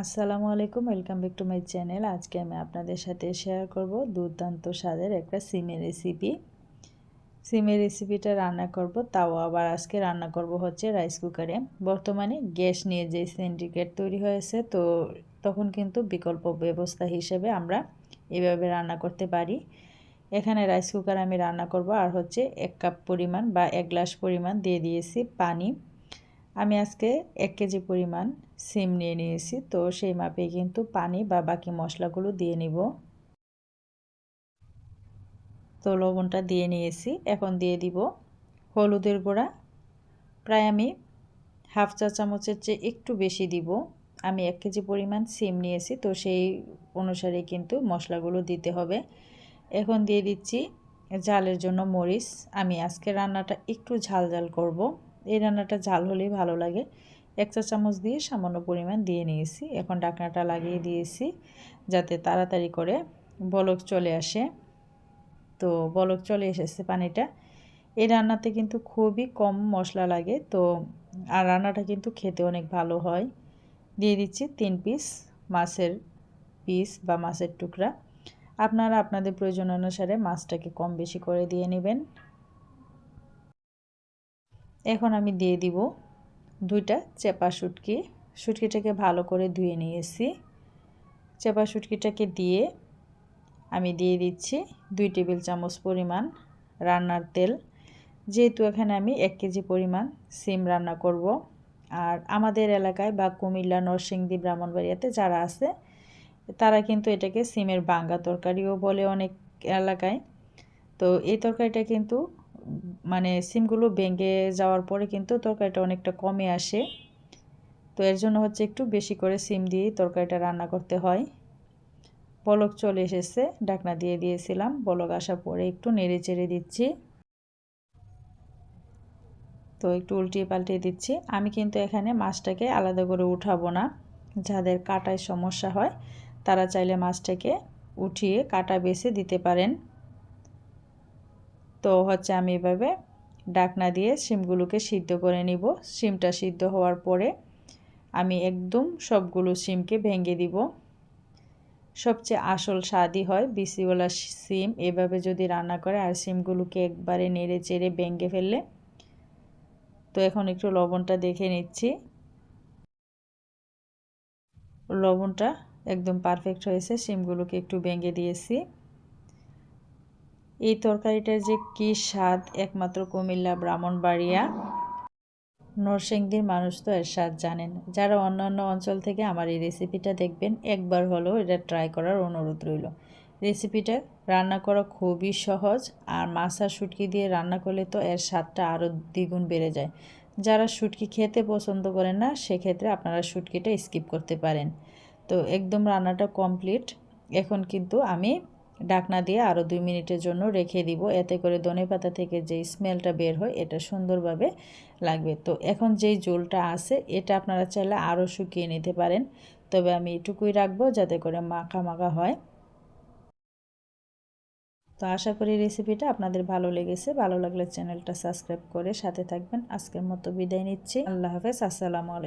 আসসালামু আলাইকুম, welcome back to my channel. আজকে আমি আপনাদের সাথে শেয়ার করব দুর্দান্ত স্বাদের একটা সিমের রেসিপি সিমের রেসিপিটা রান্না করব, তাও আবার আজকে রান্না করব হচ্ছে রাইস কুকারে বর্তমানে গ্যাস নিয়ে যে সিন্ডিকেট তৈরি হয়েছে, তো তখন কিন্তু বিকল্প ব্যবস্থা হিসেবে আমরা এভাবে রান্না করতে পারি। এখানে রাইস কুকার আমি রান্না করব, আর হচ্ছে এক কাপ পরিমাণ বা এক গ্লাস পরিমাণ দিয়ে দিয়েছি পানি। আমি আজকে এক কেজি পরিমাণ সিম নিয়ে নিয়েছি, তো সেই মাপে কিন্তু পানি বা বাকি মশলাগুলো দিয়ে নিব। তো লবণটা দিয়ে নিয়েছি, এখন দিয়ে দিব হলুদের গুঁড়া। প্রায় আমি হাফ চা চামচের চেয়ে একটু বেশি দিব। আমি এক কেজি পরিমাণ সিম নিয়েছি, তো সেই অনুসারে কিন্তু মশলাগুলো দিতে হবে। এখন দিয়ে দিচ্ছি জালের জন্য মরিচ। আমি আজকে রান্নাটা একটু ঝাল ঝাল করব। এই রান্নাটা ঝাল হলেই ভালো লাগে। এক চা চামচ দিয়ে সামান্য পরিমাণ দিয়ে নিয়েছি। এখন ডাকনাটা লাগিয়ে দিয়েছি যাতে তাড়াতাড়ি করে বলক চলে আসে। তো বলক চলে এসেছে পানিটা। এই রান্নাতে কিন্তু খুবই কম মশলা লাগে। তো আর রান্নাটা কিন্তু খেতে অনেক ভালো হয়। দিয়ে দিচ্ছি তিন পিস মাছের পিস বা মাছের টুকরা। আপনারা আপনাদের প্রয়োজন অনুসারে মাছটাকে কম বেশি করে দিয়ে নেবেন। এখন আমি দিয়ে দিব দুইটা চেপা শুটকি। শুটকিটাকে ভালো করে ধুয়ে নিয়েছি। চেপা শুটকিটাকে দিয়ে আমি দিয়ে দিচ্ছি দুই টেবিল চামচ পরিমাণ রান্নার তেল। যেহেতু এখানে আমি এক কেজি পরিমাণ সিম রান্না করব। আর আমাদের এলাকায় বা কুমিল্লা, নরসিংদী, ব্রাহ্মণবাড়িয়াতে যারা আছে, তারা কিন্তু এটাকে সিমের বাঙ্গা তরকারিও বলে অনেক এলাকায়। তো এই তরকারিটা কিন্তু মানে সিমগুলো ভেঙে যাওয়ার পরে কিন্তু তরকারিটা অনেকটা কমে আসে। তো এর জন্য হচ্ছে একটু বেশি করে সিম দিয়েই তরকারিটা রান্না করতে হয়। বলক চলে এসেছে ডাকনা দিয়ে দিয়েছিলাম। বলক আসার পরে একটু নেড়ে চেড়ে দিচ্ছি। তো একটু উল্টিয়ে পাল্টিয়ে দিচ্ছি। আমি কিন্তু এখানে মাছটাকে আলাদা করে উঠাবো না। যাদের কাটায় সমস্যা হয়, তারা চাইলে মাছটাকে উঠিয়ে কাটা বেছে দিতে পারেন। তো হচ্ছে আমি এভাবে ডাকনা দিয়ে শিমগুলোকে সিদ্ধ করে নিব। শিমটা সিদ্ধ হওয়ার পরে আমি একদম সবগুলো শিমকে ভেঙে দিব। সবচেয়ে আসল স্বাদই হয় বিসিওয়ালা সিম। এভাবে যদি রান্না করে আর সিমগুলোকে একবারে নেড়ে চেড়ে ভেঙে ফেললে। তো এখন একটু লবণটা দেখে নিচ্ছি। লবণটা একদম পারফেক্ট হয়েছে, সিমগুলোকে একটু ভেঙে দিয়েছি। এই তরকারিটার যে কী স্বাদ? একমাত্র কুমিল্লা, ব্রাহ্মণবাড়িয়া। নরসিংদীর মানুষ তো এর স্বাদ জানেন। যারা অন্যান্য অঞ্চল থেকে আমার এই রেসিপিটা দেখবেন, একবার হলেও এটা ট্রাই করার অনুরোধ রইল। রেসিপিটা রান্না করা খুবই সহজ আর মাছা শুটকি দিয়ে রান্না করলে তো এর স্বাদটা আরও দ্বিগুণ বেড়ে যায়। যারা শুটকি খেতে পছন্দ করেন না, সেক্ষেত্রে আপনারা শুটকিটা স্কিপ করতে পারেন। তো একদম রান্নাটা কমপ্লিট এখন কিন্তু আমি ডাকনা দিয়ে আরও দুই মিনিটের জন্য রেখে দিব। এতে করে ধনে পাতা থেকে যেই স্মেলটা বের হয়, এটা সুন্দরভাবে লাগবে। তো এখন যেই জোলটা আছে, এটা আপনারা চাইলে আরও শুকিয়ে নিতে পারেন। তবে আমি এটুকুই রাখব যাতে করে মাখা মাখা হয়। তো আশা করি রেসিপিটা আপনাদের ভালো লেগেছে। ভালো লাগলে চ্যানেলটা সাবস্ক্রাইব করে সাথে থাকবেন। আজকের মতো বিদায় নিচ্ছি। আল্লাহ হাফেজ। আসসালামু আলাইকুম।